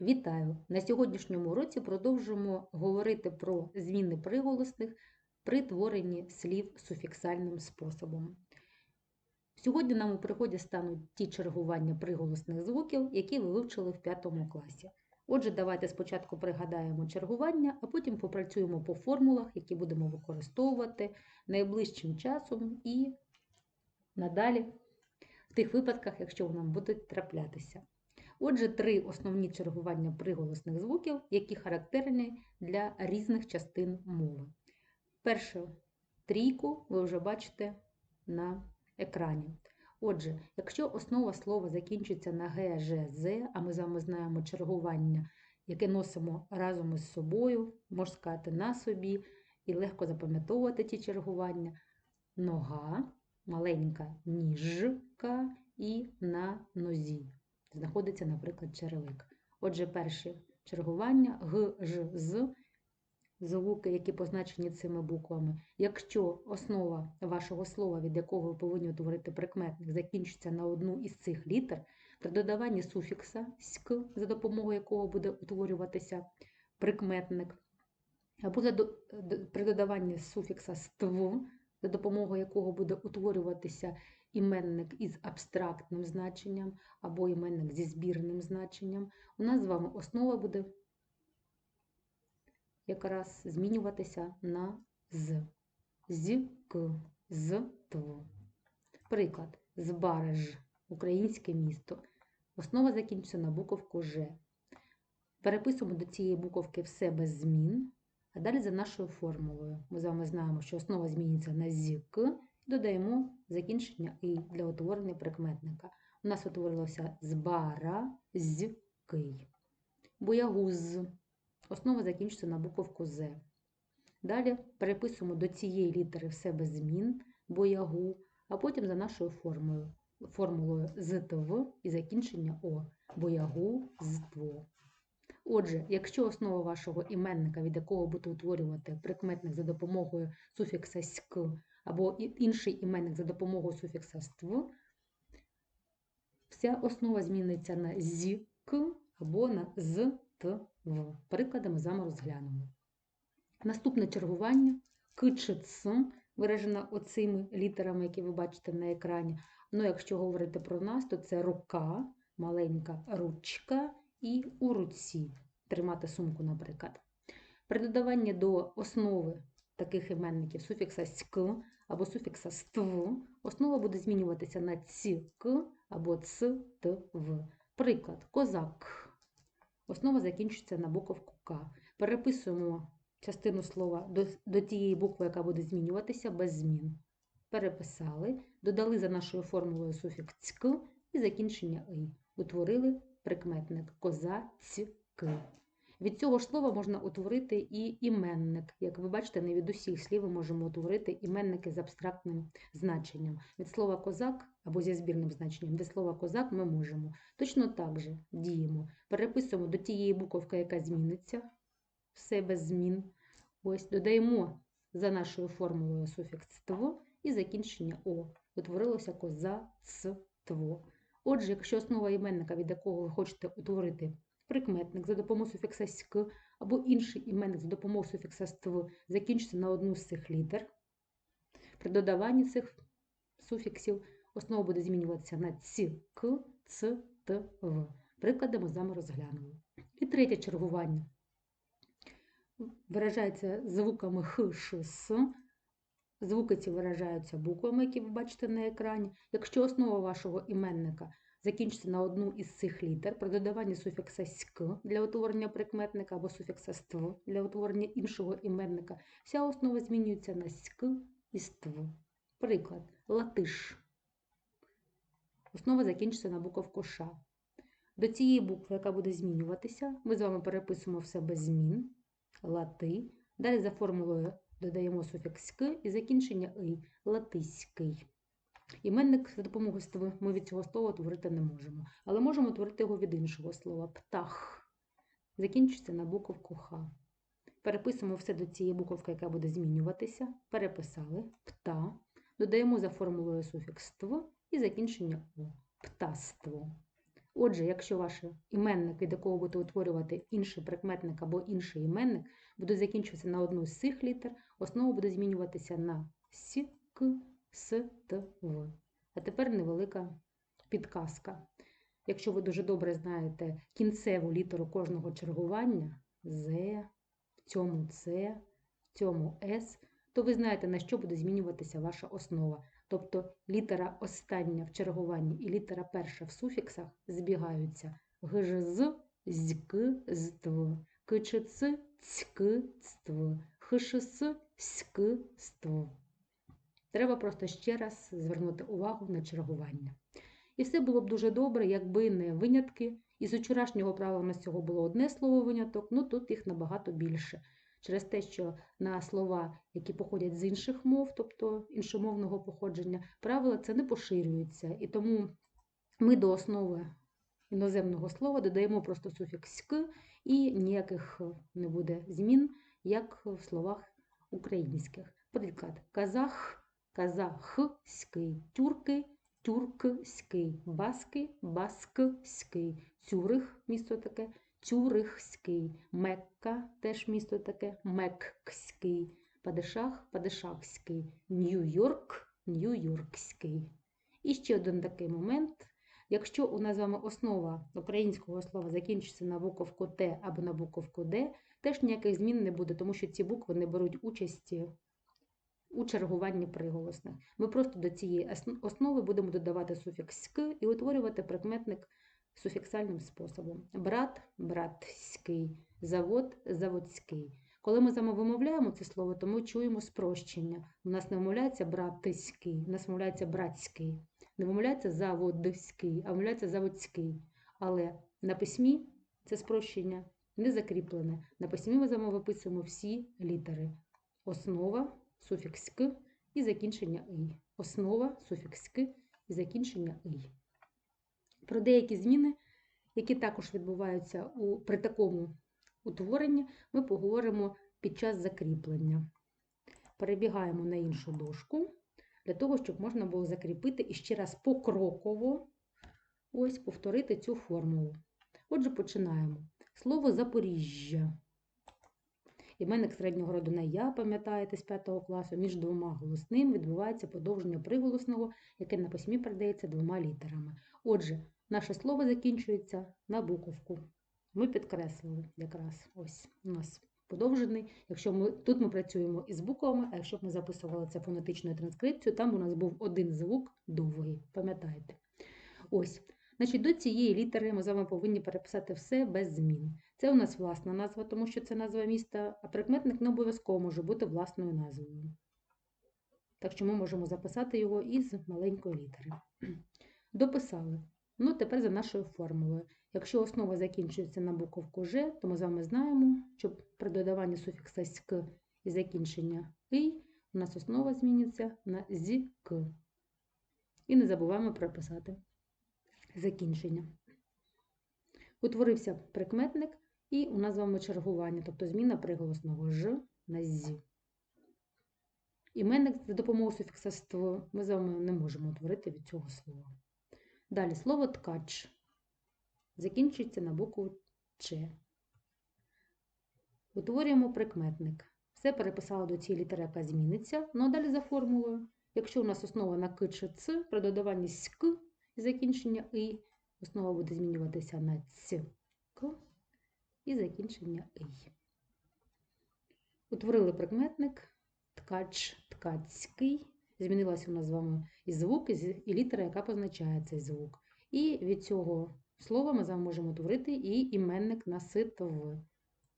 Вітаю! На сьогоднішньому уроці продовжимо говорити про зміни приголосних при творенні слів суфіксальним способом. Сьогодні нам у пригоді стануть ті чергування приголосних звуків, які ви вивчили в 5 класі. Отже, давайте спочатку пригадаємо чергування, а потім попрацюємо по формулах, які будемо використовувати найближчим часом і надалі в тих випадках, якщо нам будуть траплятися. Отже, три основні чергування приголосних звуків, які характерні для різних частин мови. Першу трійку ви вже бачите на екрані. Отже, якщо основа слова закінчується на Г, Ж, З, а ми з вами знаємо чергування, яке носимо разом із собою, можна сказати, на собі, і легко запам'ятовувати ті чергування, нога, маленька ніжка і на нозі знаходиться, наприклад, черевик. Отже, перше чергування Г, Ж, З, звуки, які позначені цими буквами. Якщо основа вашого слова, від якого ви повинні утворити прикметник, закінчиться на одну із цих літер, при додаванні суфікса ськ, за допомогою якого буде утворюватися прикметник, або при додаванні суфікса ству, за допомогою якого буде утворюватися іменник із абстрактним значенням або іменник зі збірним значенням, у нас з вами основа буде якраз змінюватися на з, з, к, з, т. Приклад, Збареж, українське місто. Основа закінчиться на буковку Ж. Переписуємо до цієї буковки все без змін. А далі за нашою формулою. Ми з вами знаємо, що основа зміниться на з, к, додаємо закінчення і для утворення прикметника. У нас утворилося збара з кий. Боягуз. Основа закінчиться на буковку З. Далі переписуємо до цієї літери все без змін, боягу, а потім за нашою формулою формулою ЗТВ і закінчення О. Боягу ЗТВ. Отже, якщо основа вашого іменника, від якого будете утворювати прикметник за допомогою суфікса ськ або інший іменник за допомогою суфікса ств, вся основа зміниться на з, к або на з, т, в. Приклади ми з вами розглянемо. Наступне чергування к чи оцими літерами, які ви бачите на екрані. Ну, якщо говорити про нас, то це рука, маленька ручка і у руці. Тримати сумку, наприклад. При додаванні до основи таких іменників суфікса ськ або суфікса ств, основа буде змінюватися на ЦК або ЦТВ. Приклад, козак. Основа закінчується на буковку К. Переписуємо частину слова до, до тієї букви, яка буде змінюватися без змін. Переписали, додали за нашою формулою суфікс «цьк» і закінчення «и». Утворили прикметник козацьк. Від цього ж слова можна утворити і іменник. Як ви бачите, не від усіх слів ми можемо утворити іменники з абстрактним значенням. Від слова козак або зі збірним значенням, від слова козак ми можемо. Точно так же діємо. Переписуємо до тієї буковки, яка зміниться, все без змін. Ось додаємо за нашою формулою суфікс «тво» і закінчення О. Утворилося козацтво. Отже, якщо основа іменника, від якого ви хочете утворити прикметник за допомогою суфікса «ськ» або інший іменник за допомогою суфікса «ств» закінчиться на одну з цих літер. При додаванні цих суфіксів основа буде змінюватися на ці, к, ц, т, в. Приклади ми з вами розглянули. І третє чергування виражається звуками х, ш, с. Звуки ці виражаються буквами, які ви бачите на екрані. Якщо основа вашого іменника закінчиться на одну із цих літер при додаванні суфікса ськ для утворення прикметника або суфікса ств для утворення іншого іменника, вся основа змінюється на ськ і ств. Приклад, латиш. Основа закінчиться на буковку Ш. До цієї букви, яка буде змінюватися, ми з вами переписуємо все без змін, лати. Далі за формулою додаємо суфікс «ськ» і закінчення «и» латиський. Іменник за допомогою ми від цього слова творити не можемо, але можемо творити його від іншого слова птах. Закінчується на буковку Х. Переписуємо все до цієї буковки, яка буде змінюватися. Переписали пта, додаємо за формулою суфікс «тв» і закінчення «о» птаство. Отже, якщо ваш іменник, від якого будете утворювати інший прикметник або інший іменник, буде закінчуватися на одну з цих літер, основа буде змінюватися на с, к, с, т, в. А тепер невелика підказка. Якщо ви дуже добре знаєте кінцеву літеру кожного чергування З, в цьому С, в цьому С, то ви знаєте, на що буде змінюватися ваша основа. Тобто літера остання в чергуванні і літера перша в суфіксах збігаються гжз, зьк, здв, кчц, цьк, цтв, хшс, ськ, ств. Треба просто ще раз звернути увагу на чергування. І все було б дуже добре, якби не винятки. Із вчорашнього правила у нас цього було одне слово виняток, ну тут їх набагато більше. Через те, що на слова, які походять з інших мов, тобто іншомовного походження, правила це не поширюються. І тому ми до основи іноземного слова додаємо просто суфікс «ськ» і ніяких не буде змін, як в словах українських. Наприклад, казах, казахський, тюрки, тюркський, баски, баскський, цюрих, місто таке, Цюрихський, Мекка теж місто таке, Меккський, Падишах, Падишахський, Нью-Йорк, Нью-Йоркський. І ще один такий момент. Якщо у нас з вами основа українського слова закінчиться на буковку Т або на буковку Д, теж ніяких змін не буде, тому що ці букви не беруть участі у чергуванні приголосних. Ми просто до цієї основи будемо додавати суфікс «ськ» і утворювати прикметник суфіксальним способом. Брат братський, завод заводський. Коли ми вимовляємо це слово, то ми чуємо спрощення. У нас не вимовляється братиський, у нас вимовляється братський, не вимовляється заводський, а вимовляється заводський. Але на письмі це спрощення не закріплене. На письмі ми з всі літери. Основа, суфікс «к» і закінчення «й». Основа, суфікс «к» і закінчення «й». Про деякі зміни, які також відбуваються у, при такому утворенні, ми поговоримо під час закріплення. Перебігаємо на іншу дошку, для того, щоб можна було закріпити і ще раз покроково ось повторити цю формулу. Отже, починаємо. Слово Запоріжжя. Іменник середнього роду на я, пам'ятаєте, з 5 класу, між двома голосними відбувається подовження приголосного, яке на письмі передається двома літерами. Отже, наше слово закінчується на буковку. Ми підкреслили якраз ось у нас подовжений. Якщо ми тут ми працюємо із буквами, а якщо б ми записували це фонетичною транскрипцією, там у нас був один звук довгий, пам'ятаєте? Ось. Значить, До цієї літери ми з вами повинні переписати все без змін. Це у нас власна назва, тому що це назва міста, а прикметник не обов'язково може бути власною назвою. Так що ми можемо записати його із маленької літери. Дописали. Ну, тепер за нашою формулою. Якщо основа закінчується на буковку Ж, то ми з вами знаємо, що при додаванні суфікса «ськ» і закінчення «ий» у нас основа зміниться на «зік». І не забуваємо прописати закінчення. Утворився прикметник, і у нас з вами чергування, тобто зміна приголосного Ж на З. Іменник за допомогою суфікса «ство» ми з вами не можемо утворити від цього слова. Далі слово ткач закінчується на букву Ч. Утворюємо прикметник. Все переписали до цієї літери, яка зміниться. Ну а далі за формулою. Якщо у нас основа на К чи Ц, при додаванні СК і закінчення І, основа буде змінюватися на Ц, К і закінчення І. Утворили прикметник ткач, ткацький. Змінилася у нас з вами і звук, і літера, яка позначає цей звук. І від цього слова ми з вами можемо утворити і іменник на ситов.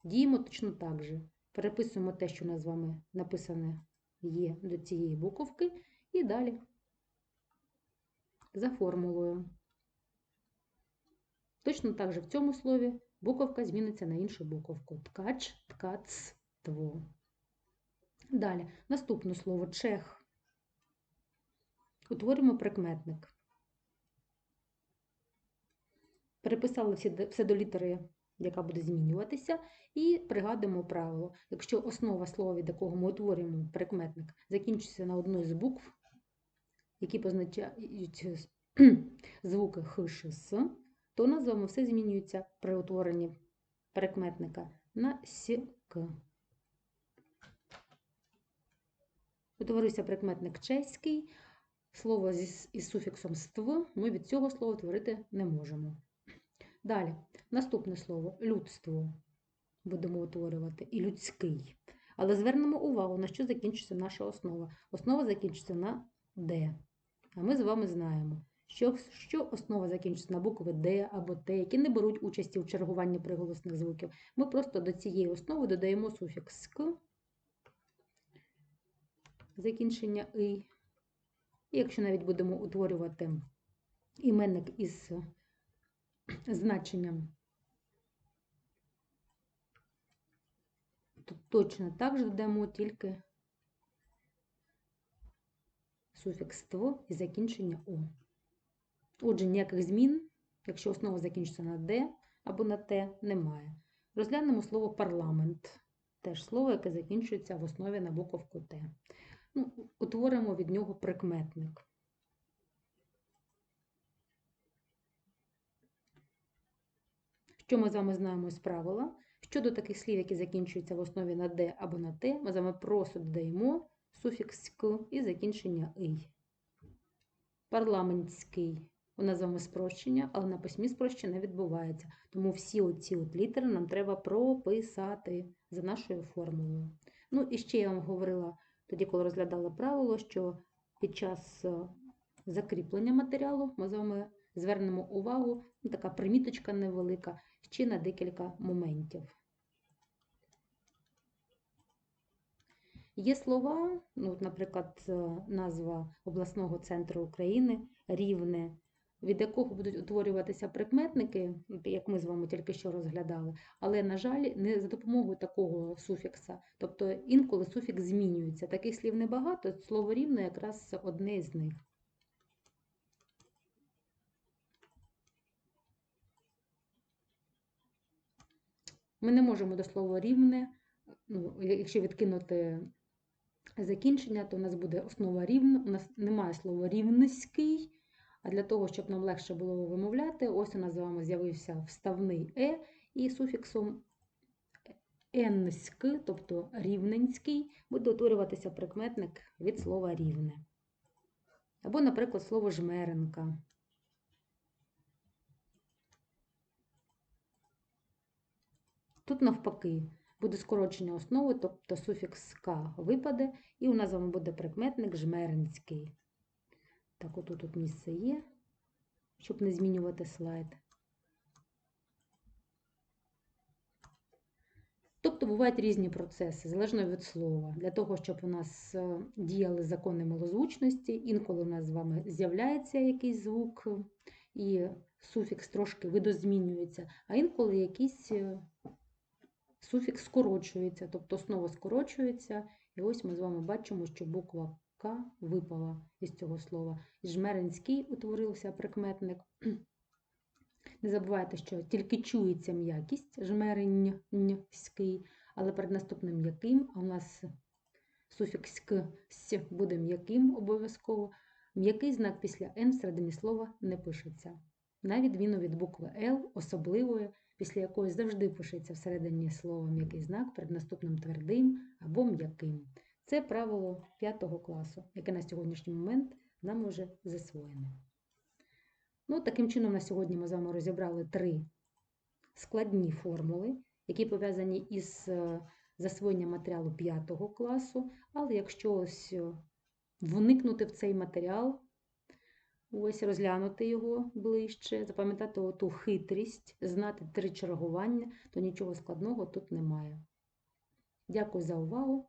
Діємо точно так же. Переписуємо те, що у нас з вами написане є до цієї буковки, і далі за формулою. Точно так же в цьому слові буковка зміниться на іншу буковку. Ткач, ткац, тво. Далі, наступне слово чех. Утворюємо прикметник. Переписали все до літери, яка буде змінюватися, і пригадуємо правило. Якщо основа слова, від якого ми утворюємо прикметник, закінчується на одну з букв, які позначають звуки х, ш, с, то нас все змінюється при утворенні прикметника на сік. Утворився прикметник чеський. Слово із суфіксом ств ми від цього слова творити не можемо. Далі, наступне слово людство будемо утворювати і людський. Але звернемо увагу, на що закінчиться наша основа. Основа закінчиться на Д. А ми з вами знаємо, що, що основа закінчиться на букви Д або Т, які не беруть участі у чергуванні приголосних звуків. Ми просто до цієї основи додаємо суфікс «к», закінчення «и». І якщо навіть будемо утворювати іменник із значенням, то точно так же додамо тільки суфікс «тво» і закінчення «о». Отже, ніяких змін, якщо основа закінчиться на «д» або на «т», немає. Розглянемо слово парламент. Теж слово, яке закінчується в основі на буковку Т. Ну, утворимо від нього прикметник. Що ми з вами знаємо з правила? Щодо таких слів, які закінчуються в основі на «д» або на «т», ми з вами просто додаємо суфікс «к» і закінчення «ий». Парламентський. У нас з вами спрощення, але на письмі спрощення не відбувається. Тому всі оці от літери нам треба прописати за нашою формулою. Ну і ще я вам говорила тоді, коли розглядала правило, що під час е, закріплення матеріалу ми з вами звернемо увагу, ну, така приміточка невелика, ще на декілька моментів. Є слова, ну, наприклад, е, назва обласного центру України Рівне, від якого будуть утворюватися прикметники, як ми з вами тільки що розглядали, але, на жаль, не за допомогою такого суфікса. Тобто інколи суфікс змінюється. Таких слів небагато, слово рівне якраз одне із них. Ми не можемо до слова рівне, ну, якщо відкинути закінчення, то у нас буде основа рівна. У нас немає слова рівнеський. А для того, щоб нам легше було вимовляти, ось у нас з вами з'явився вставний е і суфіксом енськ, тобто рівненський, буде утворюватися прикметник від слова рівне. Або, наприклад, слово жмеренка. Тут навпаки буде скорочення основи, тобто суфікс «к» випаде, і у нас з вами буде прикметник жмеринський. Так, отут тут місце є, щоб не змінювати слайд. Тобто бувають різні процеси, залежно від слова. Для того, щоб у нас е, діяли закони малозвучності, інколи у нас з вами з'являється якийсь звук, і суфікс трошки видозмінюється, а інколи якийсь е, суфікс скорочується, тобто основа скорочується, і ось ми з вами бачимо, що буква К випала із цього слова. Жмеринський утворився прикметник. Не забувайте, що тільки чується м'якість жмеринський, але перед наступним м'яким, а у нас суфікс «к» буде м'яким обов'язково. М'який знак після Н всередині слова не пишеться. На відміну від букви Л, особливої, після якої завжди пишеться всередині слова м'який знак перед наступним твердим або м'яким. Це правило 5 класу, яке на сьогоднішній момент нам вже засвоєне. Ну, Таким чином, на сьогодні ми з вами розібрали три складні формули, які пов'язані із е, засвоєнням матеріалу 5 класу. Але якщо ось е, вникнути в цей матеріал, ось розглянути його ближче, запам'ятати ту хитрість, знати три чергування, то нічого складного тут немає. Дякую за увагу.